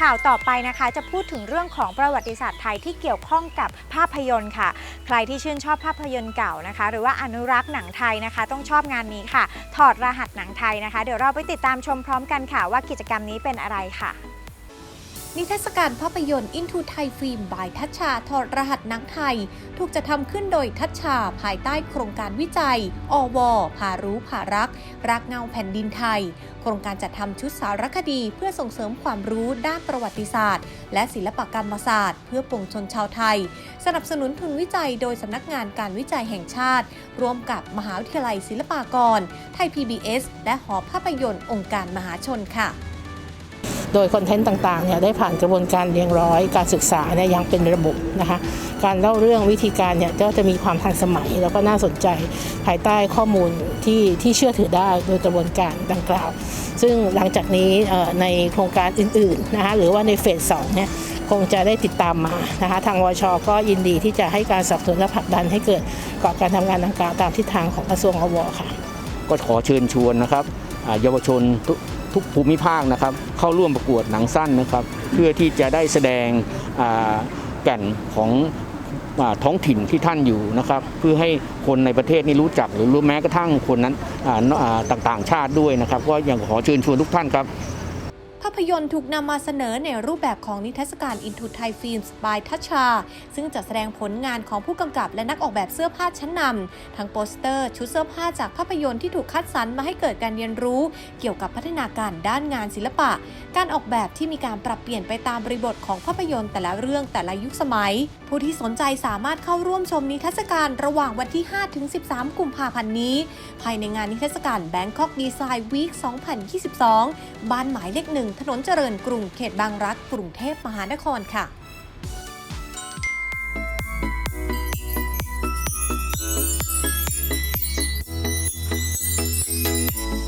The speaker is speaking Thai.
ข่าวต่อไปนะคะ จะพูดถึงเรื่องของประวัติศาสตร์ไทยที่เกี่ยวข้องกับภาพยนตร์ค่ะ ใครที่ชื่นชอบภาพยนตร์เก่านะคะ หรือว่าอนุรักษ์หนังไทยนะคะ ต้องชอบงานนี้ค่ะ ถอดรหัสหนังไทยนะคะ เดี๋ยวเราไปติดตามชมพร้อมกันค่ะ ว่ากิจกรรมนี้เป็นอะไรค่ะ นิทรรศการภาพยนตร์ Into Thai Film by ทัชชาถอดรหัสนังไทย ถูกจัดทำขึ้นโดยทัชชาภายใต้โครงการวิจัย อวพารู้พารัก รักเงาแผ่นดินไทย โครงการจัดทำชุดสารคดี เพื่อส่งเสริมความรู้ด้านประวัติศาสตร์ และศิลปกรรมศาสตร์ เพื่อปวงชนชาวไทย สนับสนุนทุนวิจัยโดยสำนักงานการวิจัยแห่งชาติ ร่วมกับมหาวิทยาลัยศิลปากร ไทย PBS และหอภาพยนตร์องค์การมหาชนค่ะ โดยคอนเทนต์ต่างๆเนี่ยได้ผ่านกระบวนการเรียงร้อย การศึกษาเนี่ยยังเป็นระบบนะคะการเล่าเรื่องวิธีการเนี่ยก็จะมีความทันสมัย แล้วก็น่าสนใจภายใต้ข้อมูลที่ที่เชื่อถือได้โดยกระบวนการดังกล่าว ซึ่งหลังจากนี้ในโครงการอื่นๆนะคะหรือว่าในเฟสสองเนี่ยคงจะได้ติดตามมานะคะทางวชก็ยินดีที่จะให้การสนับสนุนและผลักดันให้เกิดกอบการทำงานดังกล่าวตามทิศทางของกระทรวงอวค่ะ ก็ขอเชิญชวนนะครับเยาวชน ทุกภูมิภาคนะครับ เข้าร่วมประกวดหนังสั้นนะครับ เพื่อที่จะได้แสดงแก่นของอท้องถิ่นที่ท่านอยู่นะครับ เพื่อให้คนในประเทศนี้รู้จักหรือรู้แม้กระทั่งคนนั้นต่างๆชาติด้วยนะครับ ก็ยังขอเชิญชวนทุกท่านครับ ภาพยนตร์ถูกนำมาเสนอในรูปแบบของนิทรรศการ Into Thai Films by ทัชชาซึ่งจะแสดงผลงานของผู้กำกับและนักออกแบบเสื้อผ้าชั้นนำทั้งโปสเตอร์ ชุดเสื้อผ้าจากภาพยนตร์ที่ถูกคัดสรรมาให้เกิดการเรียนรู้ เกี่ยวกับพัฒนาการด้านงานศิลปะ การออกแบบที่มีการปรับเปลี่ยนไปตามบริบทของภาพยนตร์แต่ละเรื่องแต่ละยุคสมัย ผู้ที่สนใจสามารถเข้าร่วมชมนิทรรศการระหว่างวันที่ 5-13 กุมภาพันธ์นี้ ภายในงานนิทรรศการ Bangkok Design Week 2022 บ้านหมายเลขหนึ่งถนนเจริญกรุงเขตบางรัก กรุงเทพมหานครค่ะ